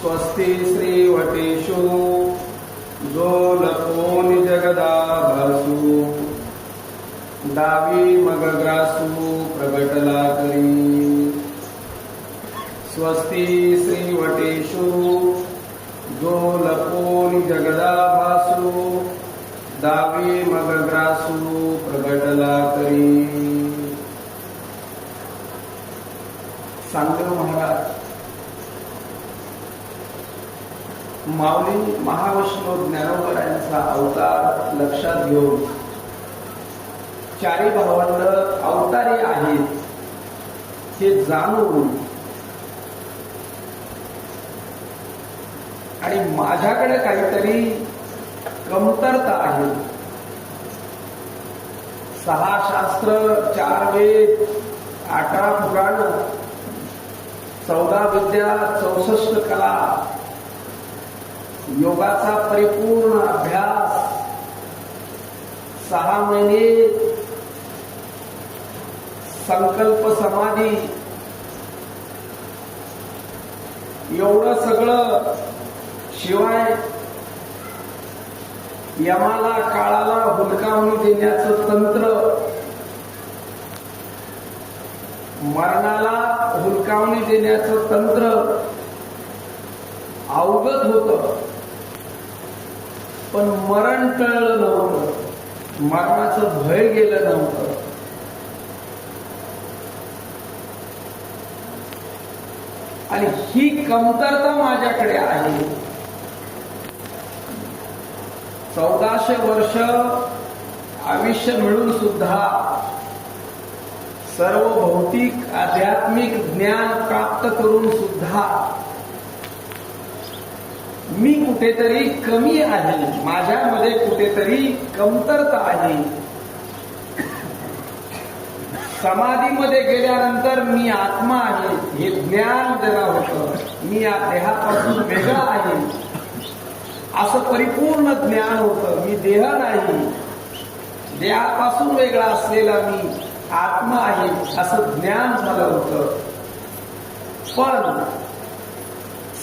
स्वस्ति श्रीवटीषु जो लपोन जगदाभासु दावी मगग्रासू प्रगटला करी स्वस्ति श्रीवटेषु जो लपोन जगदाभासु दावी मगग्रासु प्रगटला करी सांगदेव महाराज माऊली महाविष्णू ज्ञानोबर यांचा अवतार लक्षात घेऊन चारी भावंड अवतारी आहेत हे जाणून आणि माझ्याकडे काहीतरी कमतरता आहे. सहा शास्त्र चार वेद अठरा पुराण चौदा विद्या चौसष्ट कला योगाचा परिपूर्ण अभ्यास सहा महिने संकल्प समाधी एवढं सगळं शिवाय यमाला काळाला हुलकावणी देण्याचं तंत्र मरणाला हुलकावणी देण्याचं तंत्र अवगत होत. पण मरण टळलं नव्हतं. मरणाचं भय गेलं नव्हतं. आणि ही कमतरता माझ्याकडे आहे. चौदाशे वर्ष आयुष्य मिळून सुद्धा सर्व भौतिक आध्यात्मिक ज्ञान प्राप्त करून सुद्धा मी कुठेतरी कमी आहे. माझ्यामध्ये कुठेतरी कमतरता आहे. समाधीमध्ये गेल्यानंतर मी आत्मा आहे. हे ज्ञान जरा होतं. मी या देहापासून वेगळा आहे. असं परिपूर्ण ज्ञान होतं. मी देह नाही. देहापासून वेगळा असलेला मी आत्मा आहे. असं ज्ञान झालं होतं. पण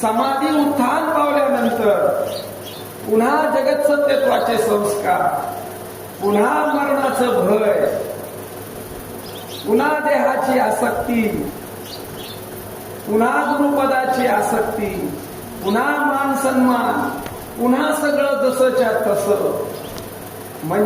समाधी उत्थान पावल्यानंतर पुन्हा जगत सत्यत्वाचे संस्कार पुन्हा मरणाचं भय पुन्हा देहाची आसक्ती पुन्हा गुरुपदाची आसक्ती पुन्हा मान सन्मान पुन्हा सगळं जसंच्या तसं. म्हणजे